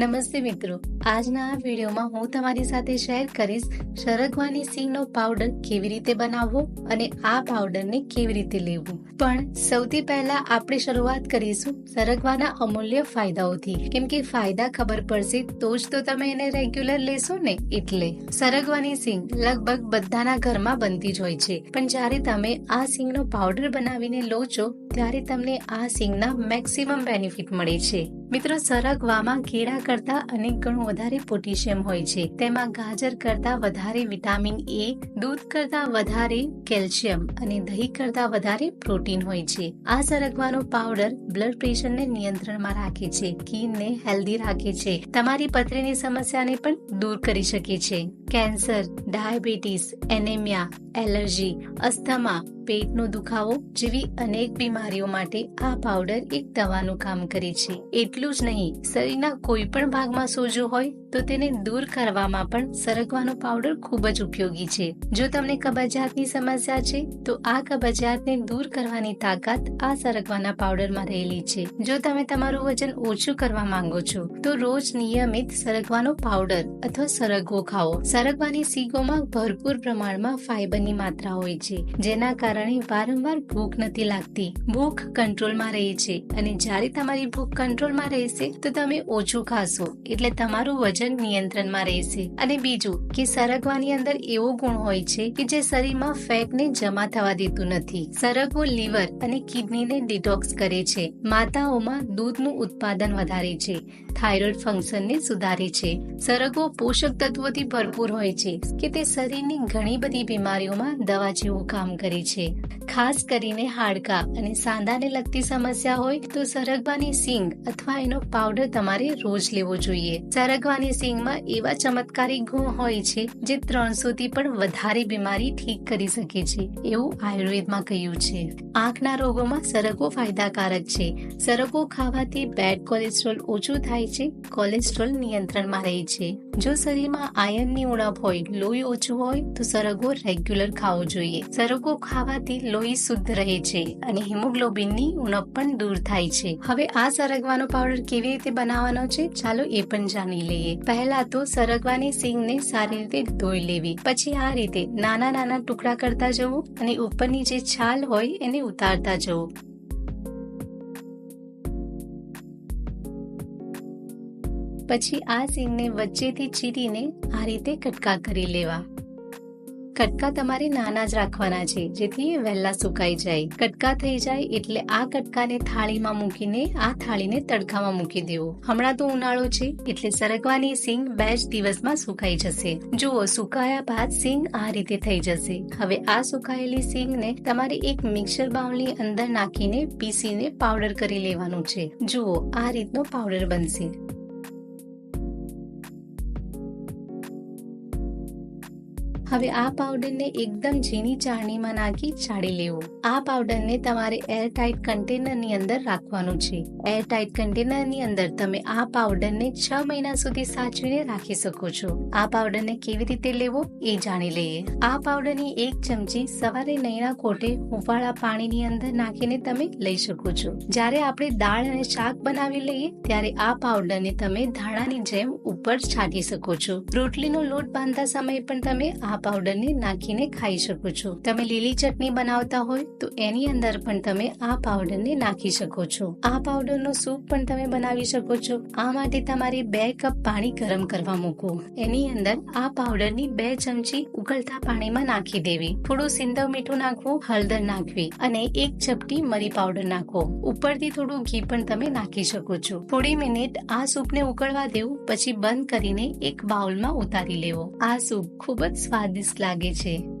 નમસ્તે મિત્રો. આજના આ વિડીયોમાં હું તમારી સાથે શેર કરીશ સરગવાની સિંગનો પાવડર કેવી રીતે બનાવવો અને આ પાવડરને કેવી રીતે લેવું. પણ સૌથી પહેલા આપણે શરૂઆત કરીશું સરગવાના અમૂલ્ય ફાયદાઓથી. કેમ કે ફાયદા ખબર પડશે તો જ તો તમે એને રેગ્યુલર લેશો ને એટલે. સરગવાની સિંગ લગભગ બધાના ઘરમાં બનતી જ હોય છે. પણ જ્યારે તમે આ સિંગનો પાવડર બનાવીને લો છો, ત્યારે તમને આ સિંગના મેક્સિમમ બેનિફિટ મળે છે. મિત્રો, સરગવામાં કેળા કરતા અનેક ગણું વધારે પોટેશિયમ હોય છે. તેમાં ગાજર કરતા વધારે વિટામિન એ દૂધ કરતા વધારે કેલ્શિયમ અને દહીં કરતા વધારે પ્રોટીન હોય છે. આ સરગવાનો પાવડર બ્લડ પ્રેશરને નિયંત્રણમાં રાખે છે. સ્કિનને હેલ્ધી રાખે છે. તમારી પથરીની સમસ્યાને પણ દૂર કરી શકે છે. Cancer, diabetes, anaemia allergy, asthma, પેટનો દુખાવો જેવી અનેક બીમારીઓ માટે આ પાવડર એક દવાનું કામ કરે છે. એટલું જ નહીં, શરીરના કોઈ પણ ભાગમાં સોજો હોય તો તેને દૂર કરવામાં પણ સરગવાનો પાવડર ખૂબ જ ઉપયોગી છે. જો તમને કબજિયાતની સમસ્યા છે, તો આ કબજિયાતને દૂર કરવાની તાકાત આ સરગવાના પાવડરમાં રહેલી છે. જો તમે તમારું વજન ઓછું કરવા માંગો છો, તો રોજ નિયમિત સરગવાનો પાવડર અથવા સરગવો ખાઓ. સરગવાની સીગોમાં ભરપૂર પ્રમાણમાં ફાઈબરની માત્રા હોય છે, જેના કારણે વારંવાર ભૂખ નથી લાગતી. ભૂખ કંટ્રોલમાં રહે છે અને જ્યારે તમારી ભૂખ કંટ્રોલમાં રહેશે, તો તમે ઓછું ખાશો. એટલે તમારું વજન નિયંત્રણમાં રહેશે. અને બીજું, કે સરગવાની અંદર એવો ગુણ હોય છે કે જે શરીરમાં ફેટને જમા થવા દેતું નથી. સરગવો લીવર અને કિડનીને ડિટોક્સ કરે છે. માતાઓમાં દૂધનું ઉત્પાદન વધારે છે. થાઇરોઇડ ફંક્શનને સુધારે છે. સરગવો પોષક તત્વોથી ભરપૂર હોય છે, કે તે શરીરની ઘણી બધી બીમારીઓમાં દવા જેવું કામ કરે છે. ખાસ કરીને હાડકા અને સાંધાને લગતી સમસ્યા હોય તો સરગવાની સિંગ અથવા એનો પાવડર તમારે રોજ લેવો જોઈએ. સરગવાની સિંગમાં એવા ચમત્કારી ગુણ હોય છે જે ત્રણસો થી પણ વધારે બીમારી ઠીક કરી શકે છે, એવું આયુર્વેદમાં કહ્યું છે. આંખના રોગોમાં સરગવો ફાયદાકારક છે. સરગવો ખાવાથી બેડ કોલેસ્ટ્રોલ ઓછું થાય છે કોલેસ્ટ્રોલ નિયંત્રણમાં રહે છે. જો શરીરમાં આયર્નની ઉણપ હોય, લોહી ઓછું હોય, તો સરગવો રેગ્યુલર ખાવો જોઈએ. સરગવો ખાવાથી લોહી શુદ્ધ રહે છે અને હિમોગ્લોબિનની ઉણપ પણ દૂર થાય છે. હવે આ સરગવાનો પાવડર કેવી રીતે બનાવવાનો છે? ચાલો એ પણ જાણી લઈએ. પહેલા તો સરગવાની સિંગને સારી રીતે ધોઈ લેવી. પછી આ રીતે નાના નાના ટુકડા કરતા જવું અને ઉપરની જે છાલ હોય એને ઉતારતા જવું. પછી આ સિંગને વચ્ચેથી ચીરીને આ રીતે કટકા કરી લેવા. કટકા તમારે નાના જ રાખવાના છે, જેથી વહેલા સુકાઈ જાય. કટકા થઈ જાય એટલે આ કટકાને થાળીમાં મૂકીને, આ થાળીને તડકામાં મૂકી દેવો. હમણાં તો ઉનાળો છે, એટલે સરગવાની સિંગ બે જ દિવસમાં સુકાઈ જશે. જુઓ, સુકાયા બાદ સિંગ આ રીતે થઈ જશે. હવે આ સુકાયેલી સિંગને તમારે એક મિક્સર બાઉલની અંદર નાખીને પીસીને પાવડર કરી લેવાનું છે. જુઓ, આ રીતનો પાવડર બનશે. હવે આ પાવડરને એકદમ ઝીણી ચાળણીમાં નાખી ચાળી લેવું. આ પાવડરને તમારે એરટાઇટ કન્ટેનરની અંદર રાખવાનું છે. એરટાઇટ કન્ટેનરની અંદર તમે આ પાવડરને છ મહિના સુધી સાચવીને રાખી શકો છો. આ પાવડરને કેવી રીતે લેવો એ જાણી લઈએ. આ પાવડરની એક ચમચી સવારે નૈના કોટે હુંફાળા પાણીની અંદર નાખીને તમે લઈ શકો છો. જ્યારે આપણે દાળ અને શાક બનાવી લઈએ, ત્યારે આ પાવડરને તમે ધાણાની જેમ ઉપર છાંટી શકો છો. રોટલીનો લોટ બાંધતા સમયે પણ તમે આ પાવડરને નાખીને ખાઈ શકો છો. તમે લીલી ચટણી બનાવતા હોય તો એની અંદર પણ તમે આ પાવડરને નાખી શકો છો. આ પાવડરનો સૂપ પણ તમે બનાવી શકો છો. આ માટે તમારે બે કપ પાણી ગરમ કરવા મૂકો એની અંદર આ પાવડરની બે ચમચી ઉકળતા પાણીમાં નાખી દેવી. થોડું સિંધવ મીઠું નાખવું, હળદર નાખવી અને એક ચપટી મરી પાવડર નાખો. ઉપરથી થોડું ઘી પણ તમે નાખી શકો છો. થોડી મિનિટ આ સૂપને ઉકળવા દેવું, પછી બંધ કરીને એક બાઉલમાં ઉતારી લેવો. આ સૂપ ખૂબ જ સ્વાદિષ્ટ લાગે છે.